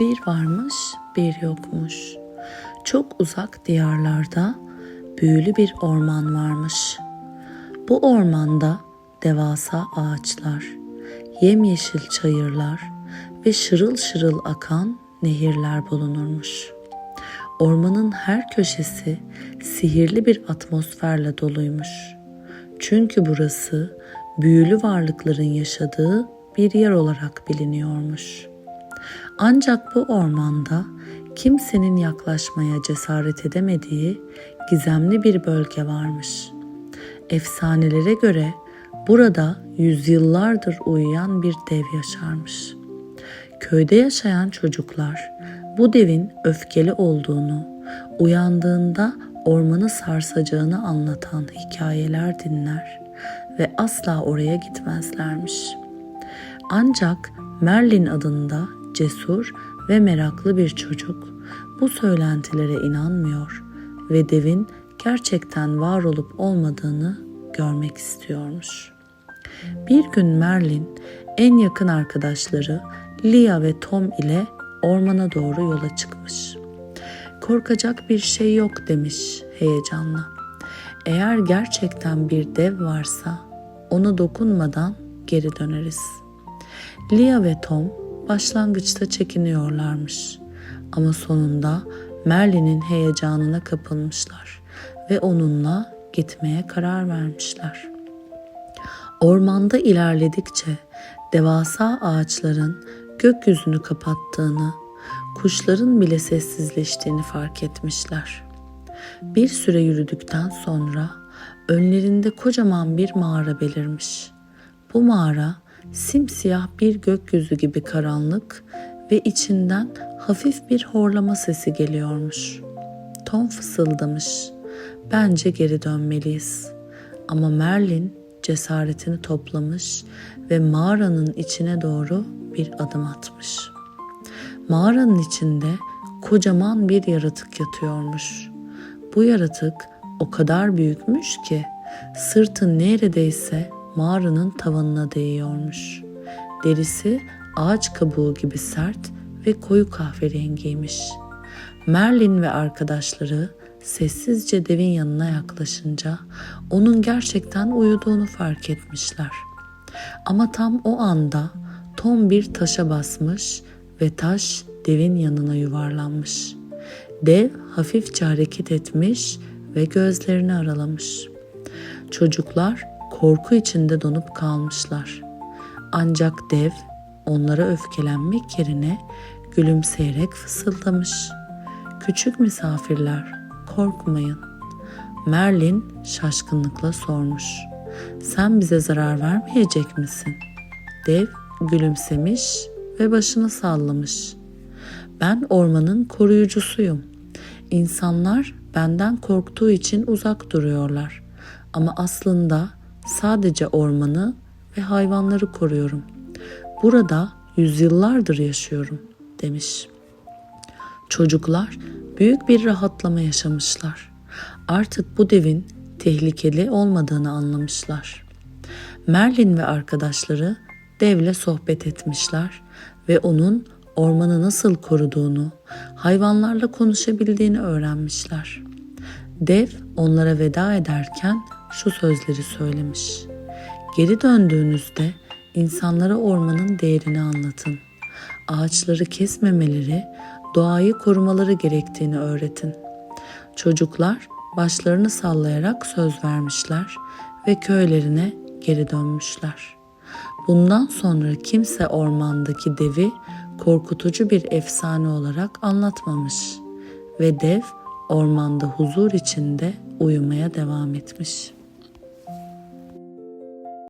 Bir varmış, bir yokmuş. Çok uzak diyarlarda büyülü bir orman varmış. Bu ormanda devasa ağaçlar, yemyeşil çayırlar ve şırıl şırıl akan nehirler bulunurmuş. Ormanın her köşesi sihirli bir atmosferle doluymuş. Çünkü burası büyülü varlıkların yaşadığı bir yer olarak biliniyormuş. Ancak bu ormanda kimsenin yaklaşmaya cesaret edemediği gizemli bir bölge varmış. Efsanelere göre burada yüzyıllardır uyuyan bir dev yaşarmış. Köyde yaşayan çocuklar bu devin öfkeli olduğunu, uyandığında ormanı sarsacağını anlatan hikayeler dinler ve asla oraya gitmezlermiş. Ancak Merlin adında cesur ve meraklı bir çocuk bu söylentilere inanmıyor ve devin gerçekten var olup olmadığını görmek istiyormuş. Bir gün Merlin en yakın arkadaşları Lia ve Tom ile ormana doğru yola çıkmış. Korkacak bir şey yok demiş heyecanla. Eğer gerçekten bir dev varsa onu dokunmadan geri döneriz. Lia ve Tom başlangıçta çekiniyorlarmış ama sonunda Merlin'in heyecanına kapılmışlar ve onunla gitmeye karar vermişler. Ormanda ilerledikçe devasa ağaçların gökyüzünü kapattığını, kuşların bile sessizleştiğini fark etmişler. Bir süre yürüdükten sonra önlerinde kocaman bir mağara belirmiş. Bu mağara simsiyah bir gökyüzü gibi karanlık ve içinden hafif bir horlama sesi geliyormuş. Tom fısıldamış. Bence geri dönmeliyiz. Ama Merlin cesaretini toplamış ve mağaranın içine doğru bir adım atmış. Mağaranın içinde kocaman bir yaratık yatıyormuş. Bu yaratık o kadar büyükmüş ki sırtı neredeyse mağaranın tavanına değiyormuş. Derisi ağaç kabuğu gibi sert ve koyu kahverengiymiş. Merlin ve arkadaşları sessizce devin yanına yaklaşınca onun gerçekten uyuduğunu fark etmişler. Ama tam o anda Tom bir taşa basmış ve taş devin yanına yuvarlanmış. Dev hafifçe hareket etmiş ve gözlerini aralamış. Çocuklar korku içinde donup kalmışlar. Ancak dev onlara öfkelenmek yerine gülümseyerek fısıldamış. Küçük misafirler korkmayın. Merlin şaşkınlıkla sormuş. Sen bize zarar vermeyecek misin? Dev gülümsemiş ve başını sallamış. Ben ormanın koruyucusuyum. İnsanlar benden korktuğu için uzak duruyorlar. Ama aslında sadece ormanı ve hayvanları koruyorum. Burada yüzyıllardır yaşıyorum demiş. Çocuklar büyük bir rahatlama yaşamışlar. Artık bu devin tehlikeli olmadığını anlamışlar. Merlin ve arkadaşları devle sohbet etmişler ve onun ormanı nasıl koruduğunu, hayvanlarla konuşabildiğini öğrenmişler. Dev onlara veda ederken şu sözleri söylemiş. Geri döndüğünüzde insanlara ormanın değerini anlatın. Ağaçları kesmemeleri, doğayı korumaları gerektiğini öğretin. Çocuklar başlarını sallayarak söz vermişler ve köylerine geri dönmüşler. Bundan sonra kimse ormandaki devi korkutucu bir efsane olarak anlatmamış ve dev ormanda huzur içinde uyumaya devam etmiş.''